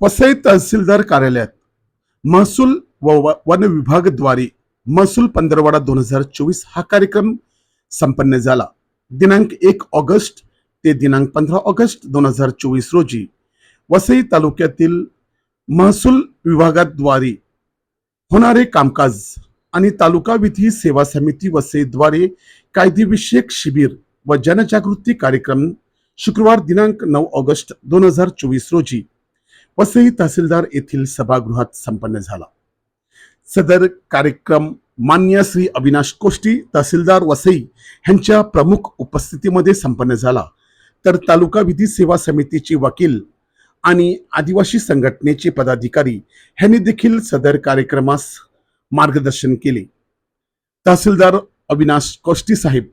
वसई तहसीलदार कार्यालयात महसूल व व- वन विभागद्वारे महसूल पंधरवडा दोन हजार चोवीस हा कार्यक्रम संपन्न झाला. दिनांक एक ऑगस्ट ते दिनांक पंधरा ऑगस्ट दोन हजार चोवीस रोजी वसई तालुक्यातील महसूल विभागाद्वारे होणारे कामकाज आणि तालुका विधी सेवा समिती वसईद्वारे कायदेविषयक शिबिर व जनजागृती कार्यक्रम शुक्रवार दिनांक नऊ ऑगस्ट दोन हजार चोवीस रोजी वसई तहसीलदार येथील सभागृहात संपन्न झाला. सदर कार्यक्रम मान्य श्री अविनाश कोष्टी तहसीलदार वसई यांच्या प्रमुख उपस्थितीमध्ये संपन्न झाला. तर तालुका विधी सेवा समितीचे वकील आणि आदिवासी संघटनेचे पदाधिकारी यांनी देखील सदर कार्यक्रमास मार्गदर्शन केले. तहसीलदार अविनाश कोष्टी साहेब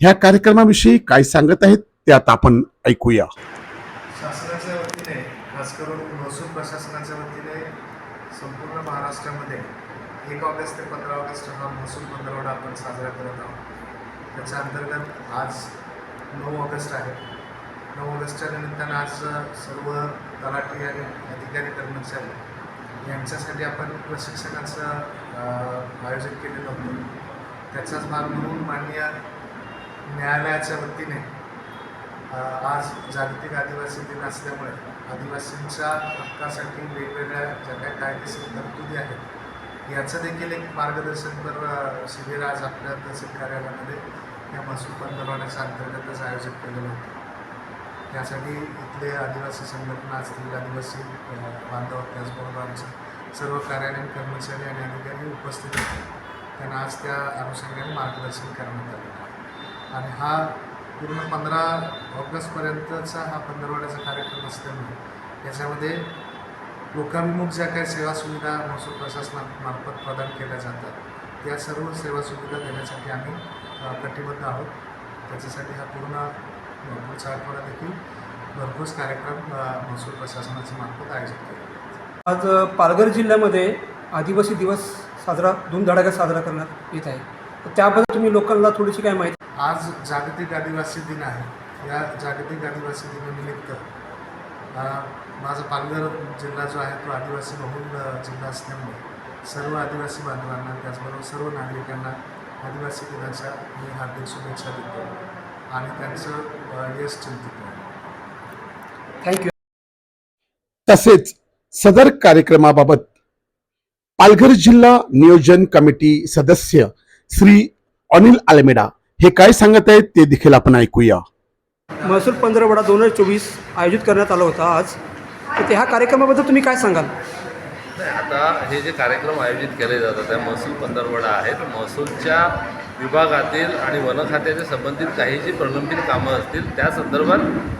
ह्या कार्यक्रमाविषयी काय सांगत आहेत त्यात आपण ऐकूया. शासनाच्या वतीने खास करून महसूल प्रशासनाच्या वतीने संपूर्ण महाराष्ट्रामध्ये एक ऑगस्ट ते पंधरा ऑगस्ट हा महसूल पंधरवडा आपण साजरा करत आहोत. त्याच्या अंतर्गत आज नऊ ऑगस्ट आहे. नऊ ऑगस्टच्या निमित्तानं आज सर्व तलाठी आणि अधिकारी कर्मचारी यांच्यासाठी आपण प्रशिक्षणाचं आयोजन केलेलं होतं. त्याचाच भाग म्हणून माननीय न्यायालयाच्या वतीने आज जागतिक आदिवासी दिन असल्यामुळे आदिवासींच्या हक्कासाठी वेगवेगळ्या ज्या काही कायदेशीर तरतुदी आहेत. याचं देखील एक मार्गदर्शनपर शिबिर आज आपल्या तहसील कार्यालयामध्ये या महसूल पंधरवड्याच्या अंतर्गतच आयोजित केलेलं होतं. त्यासाठी इथले आदिवासी संघटना असतील आदिवासी बांधव त्याचबरोबर आमचे सर्व कार्यालयीन कर्मचारी आणि अधिकारी उपस्थित होते. त्यांना आज त्या अनुषंगाने मार्गदर्शन करण्यात आलेलं आहे. आणि हा पूर्ण पंधरा ऑगस्टपर्यंतचा हा पंधरवड्याचा कार्यक्रम असल्यामुळे याच्यामध्ये लोकाभिमुख ज्या काही सेवा सुविधा महसूल प्रशासनामार्फत प्रदान केल्या जातात त्या सर्व सेवा सुविधा देण्यासाठी आम्ही कटिबद्ध आहोत. त्याच्यासाठी हा पूर्ण पुढचा आठवडा देखील भरपूर कार्यक्रम महसूल प्रशासनाच्या मार्फत आयोजित केला आज पालघर जिल्ह्यामध्ये आदिवासी दिवस साजरा धूमधडाक्यात साजरा करण्यात येत आहे. तर त्याबद्दल तुम्ही लोकांना थोडीशी काय माहिती आज जागतिक आदिवासी दिन आहे. या जागतिक आदिवासी दिनानिमित्त माझा पालघर जिल्हा जो आहे तो आदिवासी बहुल जिल्हा असल्यामुळे सर्व आदिवासी बांधवांना त्याचबरोबर सर्व नागरिकांना आदिवासी दिनाच्या मी हार्दिक शुभेच्छा देतो आणि त्यांचं यश चिंतित थँक्यू तसेच सदर कार्यक्रमाबाबत पालघर जिल्हा नियोजन कमिटी सदस्य श्री अनिल आलमेडा हे काय सांगत आहेत ते देखील आपण ऐकूया. महसूल पंधरवडा दोन हजार चोवीस आयोजित करण्यात आला होता आज. तर त्या ह्या कार्यक्रमाबद्दल तुम्ही काय सांगाल? नाही आता हे जे कार्यक्रम आयोजित केले जातात त्या महसूल पंधरवडा आहेत. महसूलच्या विभागातील आणि वन खात्याच्या संबंधित काही जी प्रलंबित कामं असतील त्या संदर्भात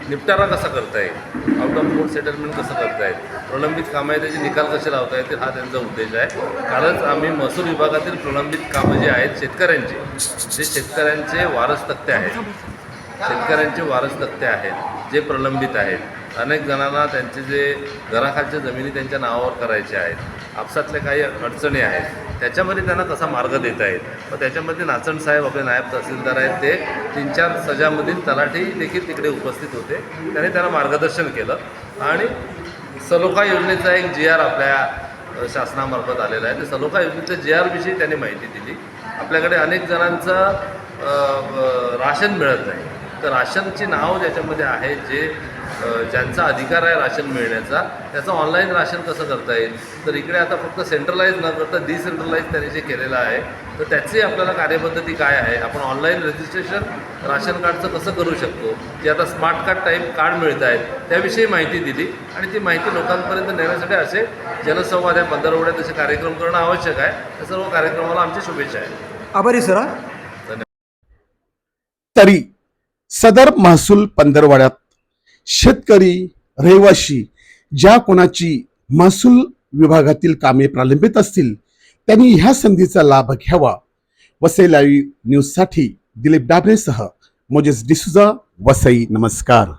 निपटारा कसा करता येईल आउट ऑफ कोर्ट सेटलमेंट कसं करता येईल प्रलंबित कामं आहे त्याचे निकाल कसे लावता येतील हा त्यांचा उद्देश आहे. कालच आम्ही महसूल विभागातील प्रलंबित कामं जी आहेत शेतकऱ्यांची जे शेतकऱ्यांचे वारस तक्ते आहेत शेतकऱ्यांचे वारस तक्ते आहेत जे प्रलंबित आहेत अनेक जणांना त्यांचे जे घराखालच्या जमिनी त्यांच्या नावावर करायच्या आहेत. आपसातल्या काही अडचणी आहेत. त्याच्यामध्ये त्यांना कसा मार्ग देता येईल? मग त्याच्यामध्ये नाचण साहेब आपले नायब तहसीलदार आहेत. ते तीन चार सजामधील तलाठी देखील तिकडे उपस्थित होते. त्याने त्यांना मार्गदर्शन केलं. आणि सलोखा योजनेचा एक जी आर आपल्या शासनामार्फत आलेला आहे. ते सलोखा योजनेच्या जी आरविषयी त्यांनी माहिती दिली. आपल्याकडे अनेक जणांचं राशन मिळत नाही. तर राशनची नाव ज्याच्यामध्ये आहे जे ज्यांचा अधिकार आहे राशन मिळण्याचा त्याचं ऑनलाईन राशन कसं करता येईल? तर इकडे आता फक्त सेंट्रलाइज न करता डिसेंट्रलाइज त्यांनी जे केलेलं आहे तर त्याची आपल्याला कार्यपद्धती काय आहे? आपण ऑनलाईन रजिस्ट्रेशन राशन कार्डचं कसं करू शकतो? जे आता स्मार्ट कार्ड टाईप कार्ड मिळत आहेत त्याविषयी माहिती दिली आणि ती माहिती लोकांपर्यंत नेण्यासाठी असे जनसंवाद या पंधरवड्यात असे कार्यक्रम करणं आवश्यक आहे. त्या सर्व कार्यक्रमाला आमच्या शुभेच्छा आहेत आभारी सर. हा. तरी सदर महसूल पंधरवाड्यात शेतकरी रहिवाशी ज्या कोणाची महसूल विभागातील कामे प्रलंबित असतील त्यांनी ह्या संधीचा लाभ घ्यावा. वसई लाईव्ह न्यूजसाठी दिलीप डाबरेसह मोजेस डिसुजा वसई नमस्कार.